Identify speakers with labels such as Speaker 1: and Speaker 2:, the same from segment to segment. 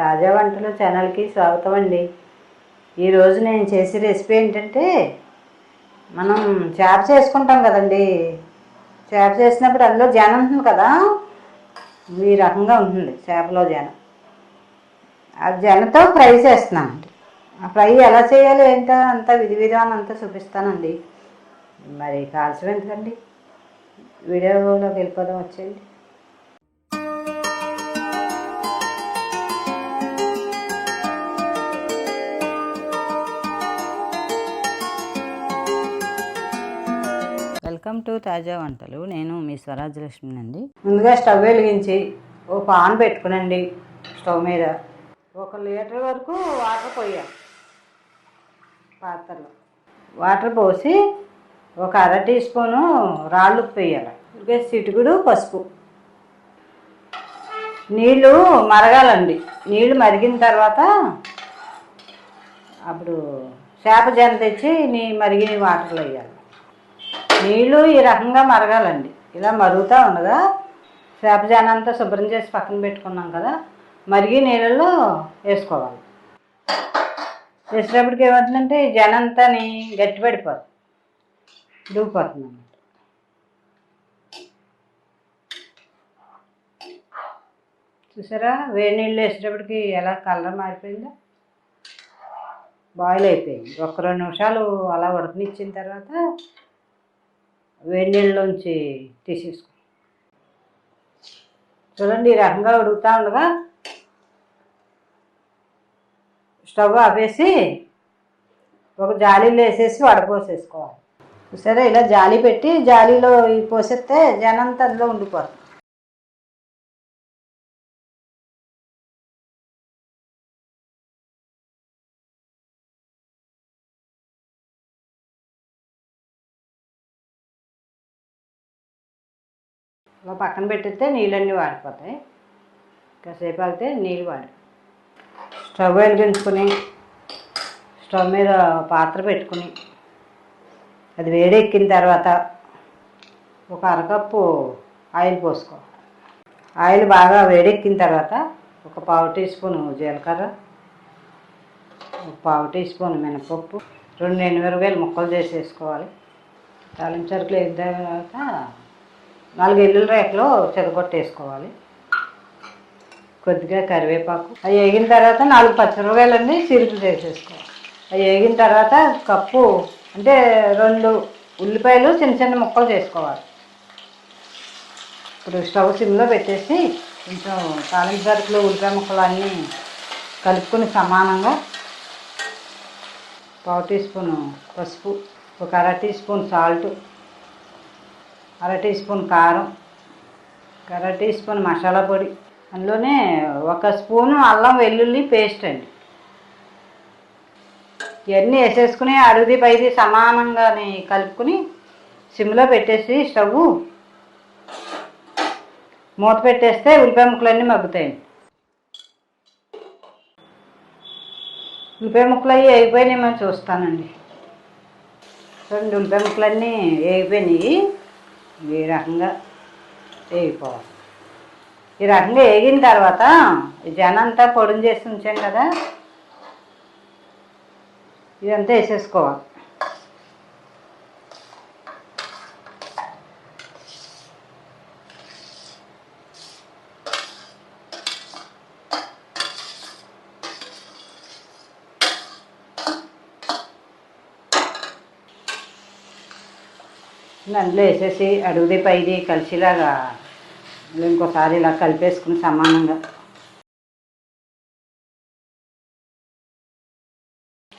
Speaker 1: తాజా వంటలు ఛానల్కి స్వాగతం అండి. ఈరోజు నేను చేసే రెసిపీ ఏంటంటే మనం చేప చేసుకుంటాం కదండి. చేప చేసినప్పుడు అందులో జనం ఉంటుంది కదా? ఈ రకంగా ఉంటుంది చేపలో జనం. ఆ జనతో ఫ్రై చేస్తున్నామండి. ఆ ఫ్రై ఎలా చేయాలి ఏంటో అంతా విధి విధానం అంతా చూపిస్తానండి. మరి కాల్చడం ఎందుకండి? వీడియోలోకి వెళ్ళిపోదాం వచ్చేయండి. వెల్కమ్ టు తాజా వంటలు. నేను మీ స్వరాజ్యలక్ష్మి అండి ముందుగా స్టవ్ వెలిగించి ఓ పాన్ పెట్టుకునండి స్టవ్ మీద. ఒక లీటర్ వరకు వాటర్ పోయాలి పాత్రలో. వాటర్ పోసి ఒక అర టీ స్పూను రాళ్ళు ఉప్పు వేయాలి. ఇంకా చిటుకుడు పసుపు. నీళ్ళు మరగాలండి. నీళ్ళు మరిగిన తర్వాత అప్పుడు చేప జన తెచ్చి నీ మరిగిన వాటర్లో వేయాలి. నీళ్ళు ఈ రకంగా మరగాలండి. ఇలా మరుగుతూ ఉండగా చేప శుభ్రం చేసి పక్కన పెట్టుకున్నాం కదా మరిగి నీళ్ళల్లో వేసుకోవాలి. వేసేటప్పటికి ఏమవుతుందంటే ఈ జనంతాని గట్టిపడిపోతుంది దూకిపోతుంది అన్నమాట చూసారా? వేడి నీళ్ళు వేసేటప్పటికి ఎలా కలర్ మారిపోయిందో? బాయిల్ అయిపోయింది. ఒక రెండు నిమిషాలు అలా ఉడకనిచ్చిన తర్వాత వేడి నీళ్ళలోంచి తీసేసుకో. చూడండి ఈ రకంగా ఉడుకుతా ఉండగా స్టవ్ ఆపేసి ఒక జాలీలో వేసేసి వడపోసేసుకోవాలి. సరే ఇలా జాలి పెట్టి జాలీలో పోసేస్తే జనంతా అందులో ఉండిపోతుంది అలా పక్కన పెట్టితే నీళ్ళన్నీ వాడిపోతాయి. కాసేపు ఆగితే నీళ్ళు వాడి. స్టవ్ వెలిగించుకుని స్టవ్ మీద పాత్ర పెట్టుకుని అది వేడెక్కిన తర్వాత ఒక అరకప్పు ఆయిల్ పోసుకోవాలి ఆయిల్ బాగా వేడెక్కిన తర్వాత ఒక పావు టీ స్పూన్ జీలకర్ర ఒక పావు టీ స్పూన్ మినపప్పు రెండు ఎనిమిరగాయలు ముక్కలు చేసేసుకోవాలి. తాలింపు సరుకులు వేసిన తర్వాత నాలుగు ఎల్లుల రేఖలు చెరగొట్టేసుకోవాలి కొద్దిగా కరివేపాకు. అవి వేగిన తర్వాత నాలుగు పచ్చిమిరపకాయలన్నీ చిరుకులు చేసేసుకోవాలి. అవి వేగిన తర్వాత కప్పు అంటే రెండు ఉల్లిపాయలు చిన్న చిన్న ముక్కలు చేసుకోవాలి. ఇప్పుడు స్టవ్ సిమ్లో పెట్టేసి కొంచెం తాలింపు సరుకులు ఉల్లిపాయ ముక్కలు అన్నీ కలుపుకొని సమానంగా పావు టీ స్పూన్ పసుపు ఒక అర టీ స్పూన్ సాల్ట్ అర టీ స్పూన్ కారం అర టీ స్పూన్ మసాలా పొడి. అందులోనే ఒక స్పూను అల్లం వెల్లుల్లి పేస్ట్ అండి. ఇవన్నీ వేసేసుకుని అడుగుది పైది సమానంగా కలుపుకుని సిమ్లో పెట్టేసి స్టవ్ మూత పెట్టేస్తే ఉల్లిపాయ ముక్కలన్నీ మగ్గుతాయండి. ఉల్లిపాయ ముక్కలు అవి వేగిపోయినాయి మనం చూస్తానండి. చూడండి ఉల్లిపాయ ముక్కలన్నీ వేగిపోయినాయి. ఈ రకంగా వేగిపోవాలి. ఈ రకంగా వేగిన తర్వాత జనంతా పొడిని చేసి ఉంచాం కదా? ఇదంతా వేసేసుకోవాలి. అందులో వేసేసి అడుగుది పైది కలిసిలాగా ఇంకోసారి ఇలా కలిపేసుకుని సమానంగా.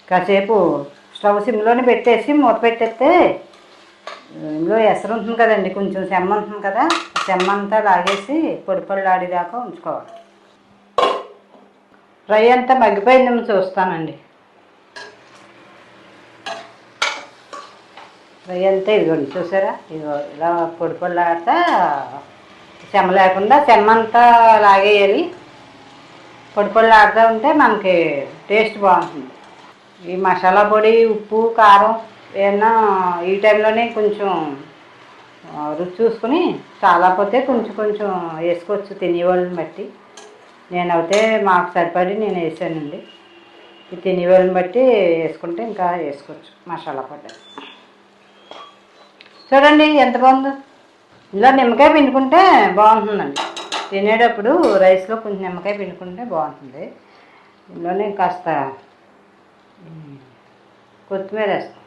Speaker 1: కాసేపు స్టవ్ సిమ్లోనే పెట్టేసి మూత పెట్టేస్తే ఇందులో ఎసరు ఉంటుంది కదండి కొంచెం సెమ్మ ఉంటుంది కదా ఆ సెమ్మ అంతా లాగేసి పొడి పొడిలాడేదాకా ఉంచుకోవాలి. ఫ్రై అంతా మగ్గిపోయిందేమో చూస్తానండి. ఫ్రై అంతా ఇదిగోండి చూసారా? ఇదిగో ఇలా పొడి పొడిలాడితే చెమ్మ లేకుండా చెమ్మ అంతా లాగేయాలి. పొడి పొడిలాడుతూ ఉంటే మనకి టేస్ట్ బాగుంటుంది. ఈ మసాలా పొడి ఉప్పు కారం ఏమన్నా ఈ టైంలోనే కొంచెం రుచి చూసుకుని చాలా పోతే కొంచెం కొంచెం వేసుకోవచ్చు తినేవాళ్ళని బట్టి. నేనైతే మాకు సరిపడి నేను వేసానండి. ఈ తినేవాళ్ళని బట్టి వేసుకుంటే ఇంకా వేసుకోవచ్చు మసాలా పొడి. చూడండి ఎంత బాగుందో. ఇలా నిమ్మకాయ పిండుకుంటే బాగుంటుందండి. తినేటప్పుడు రైస్లో కొంచెం నిమ్మకాయ పిండుకుంటే బాగుంటుంది. ఇందులోనే కాస్త కొత్తిమీర వేస్తాం.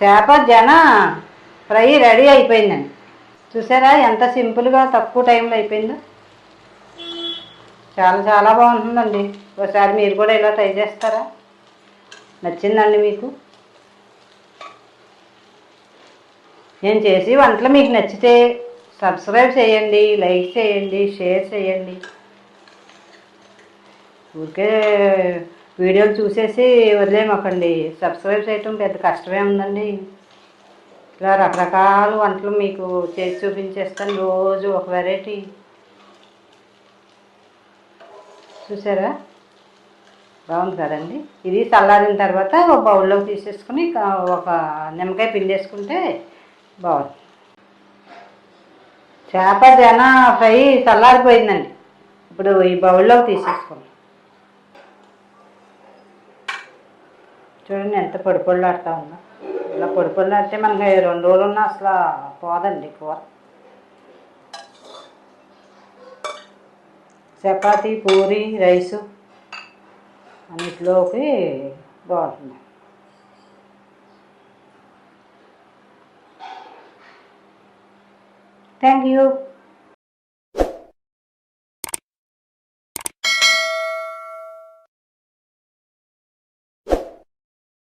Speaker 1: చేప జన ఫ్రై రెడీ అయిపోయిందండి. చూసారా ఎంత సింపుల్గా తక్కువ టైంలో అయిపోయిందో. చాలా చాలా బాగుంటుందండి. ఒకసారి మీరు కూడా ఇలా ట్రై చేస్తారా? నచ్చిందండి మీకు? నేను చేసి వంటలు మీకు నచ్చితే సబ్స్క్రైబ్ చేయండి లైక్ చేయండి షేర్ చేయండి. ఊరికే వీడియోలు చూసేసి వదిలేమకండి సబ్స్క్రైబ్ చేయటం పెద్ద కష్టమే ఉందండి. ఇలా రకరకాల వంటలు మీకు చేసి చూపించేస్తాను రోజు ఒక వెరైటీ చూసారా? బాగుంది కదండి. ఇది చల్లారిన తర్వాత ఒక బౌల్లోకి తీసేసుకుని ఒక నిమ్మకాయ పిండేసుకుంటే బాగుంది చేప జన ఫ్రై చల్లారిపోయిందండి. ఇప్పుడు ఈ బౌల్లోకి తీసేసుకున్నాం చూడండి ఎంత పొడి పొళ్ళాడుతూ ఉందో. ఇలా పొడి పొళ్ళాడితే మనకి రెండు రోజులు ఉన్నా అసలు పోదండి కూర. చపాతీ పూరి రైసు అన్నిటిలోకి బాగుంటుంది. Thank you.